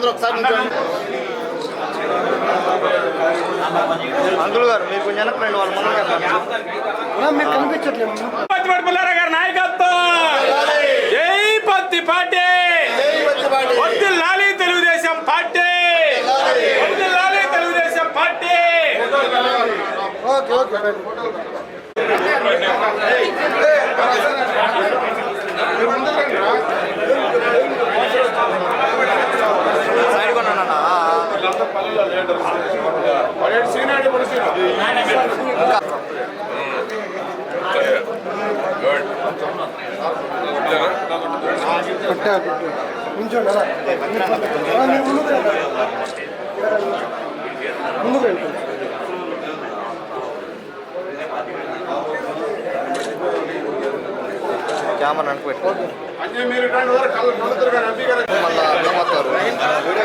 అందరూ ఒకసారి. అంకుల్ గారు మీరు కొంచెం వెనక్కి రండి వాళ్ళు మనం మీరు కనిపించట్లేదు గారి నాయకత్వం. జై పత్తి పార్టీ వద్దు లాలి తెలుగుదేశం పార్టీ వద్దు లాలి Telugu Desam Party okay okay camera ಅನ್ಕೋಬೇಕು ಅಂಜೆ ಮೀರಿ ಕಲ್ಲು ಕಲ್ಲು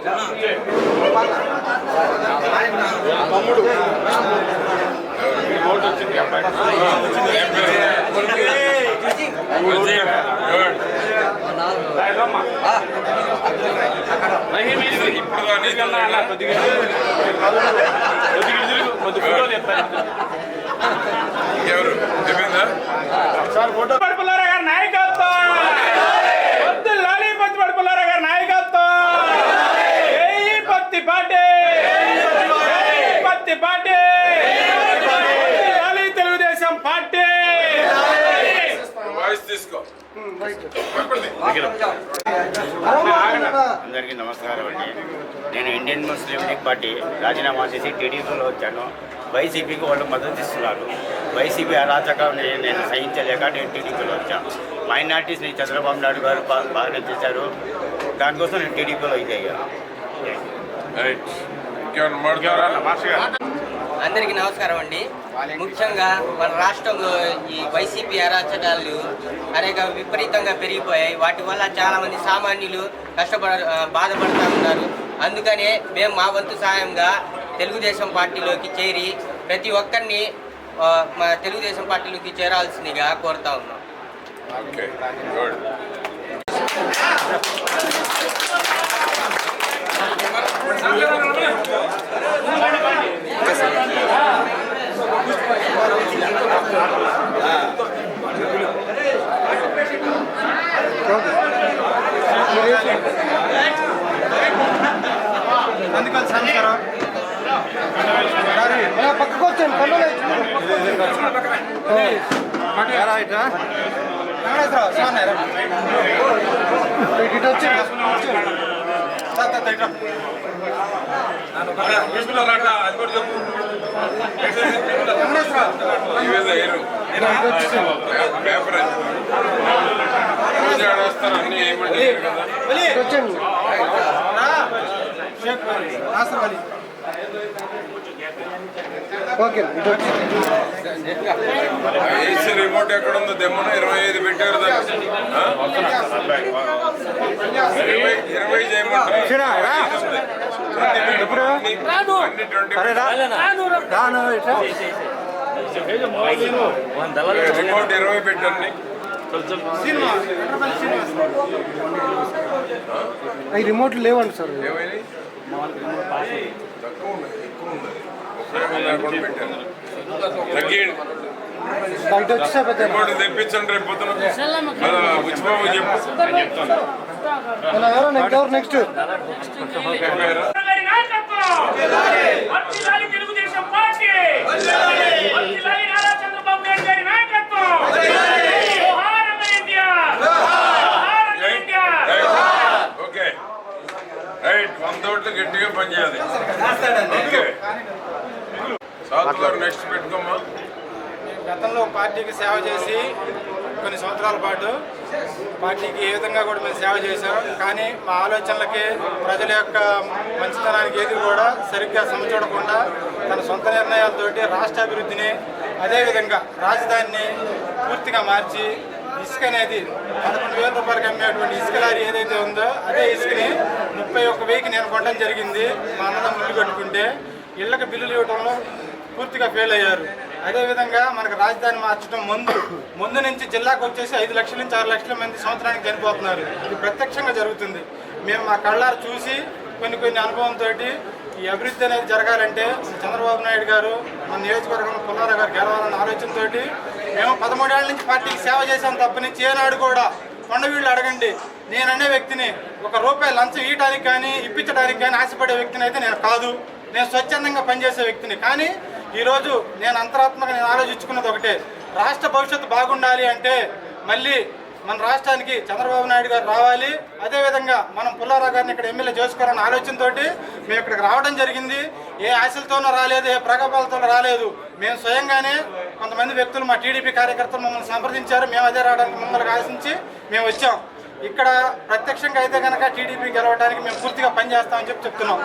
ఇటు కొద్దిగా కొద్దిగా కొద్దిగా చెప్తాను చెప్పిందా పత్తిపాటి పుల్లారావు గారి నాయకత్వం వద్దు లాలి పత్తిపాటి పుల్లారావు గారి నాయకత్వం జై పత్తి పార్టీ జై పత్తి పార్టీ వద్దు లాలి తెలుగుదేశం పార్టీ వాయిస్ తీసుకో అందరికీ నమస్కారం అండి. నేను ఇండియన్ ముస్లిం లీగ్ పార్టీ రాజీనామా చేసి టీడీపీలో వచ్చాను. వైసీపీకి వాళ్ళు మద్దతు ఇస్తున్నారు. వైసీపీ అరాచకాన్ని నేను సహించలేక నేను టీడీపీలో వచ్చాను. మైనార్టీస్ని చంద్రబాబు నాయుడు గారు బాగా చేశారు దానికోసం నేను టీడీపీలో ఇది అయ్యాను అందరికీ నమస్కారం అండి. ముఖ్యంగా మన రాష్ట్రంలో ఈ వైసీపీ అరాచకాలు అనేక విపరీతంగా పెరిగిపోయాయి. వాటి వల్ల చాలామంది సామాన్యులు కష్టపడ బాధపడుతూ ఉన్నారు. అందుకనే మేము మా వంతు సాయంగా తెలుగుదేశం పార్టీలోకి చేరి ప్రతి ఒక్కరిని మా తెలుగుదేశం పార్టీలోకి చేరాల్సిందిగా కోరుతా ఉన్నాం అలా పక్కకు వచ్చాను కళ్ళు ఇటు వచ్చి అది కూడా చెప్పు ఇవేదో ఏరు. పేపర్ ఆడేస్తారు అన్ని ఏమంటే కదా ఇటు వచ్చాను ఓకే ఇటు వచ్చి ఏసీ రిమోట్ ఎక్కడ ఉందో దెమ్మన ఇరవై ఐదు పెట్టారు? ఇరవై చేయమంటారు? రిమోట్ ఇరవై పెట్టండి. అవి రిమోట్లు లేవండి సార్. ఏమైనాయి తెప్పించండి రేపు చెప్పు. అలా ఎవరు నెక్స్ట్ ఎవరు నెక్స్ట్ చెప్పారా గారి నాయకత్వం వద్దు లాలి తెలుగుదేశం పార్టీ వద్దు లాలి నారా చంద్రబాబు నాయుడు గారి నాయకత్వం జోహార్ అమర్ ఇండియా జోహార్ అమర్ ఇండియా ఓకే రైట్ వంద ఓట్లు గట్టిగా పనిచేయాలి. ఓకే. సాత్ గారు నెక్స్ట్ పెట్టుకోమా గతంలో పార్టీకి సేవ చేసి కొన్ని సంవత్సరాల పాటు పార్టీకి ఏ విధంగా కూడా మేము సేవ చేశాం. కానీ మా ఆలోచనలకి ప్రజల యొక్క మంచితనానికి ఏది కూడా సరిగ్గా సమచూడకుండా తన సొంత నిర్ణయాలతోటి రాష్ట్ర అభివృద్ధిని అదేవిధంగా రాజధానిని పూర్తిగా మార్చి ఇసుక అనేది పదకొండు వేల రూపాయలకి అమ్మేటువంటి ఇసుక లారీ ఏదైతే ఉందో అదే ఇసుకని ముప్పై ఒక్క వెయ్యికి నేను కొనడం జరిగింది. మా అన్నదమ్ములు ఇల్లు కట్టుకుంటే ఇళ్ళకి బిల్లులు ఇవ్వడంలో పూర్తిగా ఫెయిల్ అయ్యారు. అదేవిధంగా మనకు రాజధాని మార్చడం ముందు ముందు నుంచి జిల్లాకు వచ్చేసి ఐదు లక్షల నుంచి ఆరు లక్షల మంది సంవత్సరానికి చనిపోతున్నారు. ఇది ప్రత్యక్షంగా జరుగుతుంది. మేము మా కళ్ళారు చూసి కొన్ని కొన్ని అనుభవంతో ఈ అభివృద్ధి అనేది జరగాలంటే చంద్రబాబు నాయుడు గారు మన నియోజకవర్గంలో పుల్లారావు గారు గెలవాలన్న ఆలోచనతో మేము పదమూడేళ్ళ నుంచి పార్టీకి సేవ చేశాం తప్పని చేనాడు ఏనాడు కూడా కొండవీళ్ళు అడగండి. నేననే వ్యక్తిని ఒక రూపాయి లంచం ఇవ్వడానికి కానీ ఇప్పించడానికి కానీ ఆశపడే వ్యక్తిని అయితే నేను కాదు. నేను స్వచ్ఛందంగా పనిచేసే వ్యక్తిని. కానీ ఈరోజు నేను అంతరాత్మక నేను ఆలోచించుకున్నది ఒకటే. రాష్ట్ర భవిష్యత్తు బాగుండాలి అంటే మళ్ళీ మన రాష్ట్రానికి చంద్రబాబు నాయుడు గారు రావాలి. అదేవిధంగా మనం పుల్లారావు గారిని ఇక్కడ ఎమ్మెల్యే చేసుకోవాలన్న ఆలోచనతోటి మేము ఇక్కడికి రావడం జరిగింది. ఏ ఆశలతోనూ రాలేదు ఏ ప్రగల్భాలతోనూ రాలేదు. మేము స్వయంగానే కొంతమంది వ్యక్తులు మా టీడీపీ కార్యకర్తలు మమ్మల్ని సంప్రదించారు. మేము అదే రావడానికి మమ్మల్ని ఆశించి మేము వచ్చాం. ఇక్కడ ప్రత్యక్షంగా అయితే కనుక టీడీపీ గెలవడానికి మేము పూర్తిగా పనిచేస్తామని చెప్పి చెప్తున్నాం.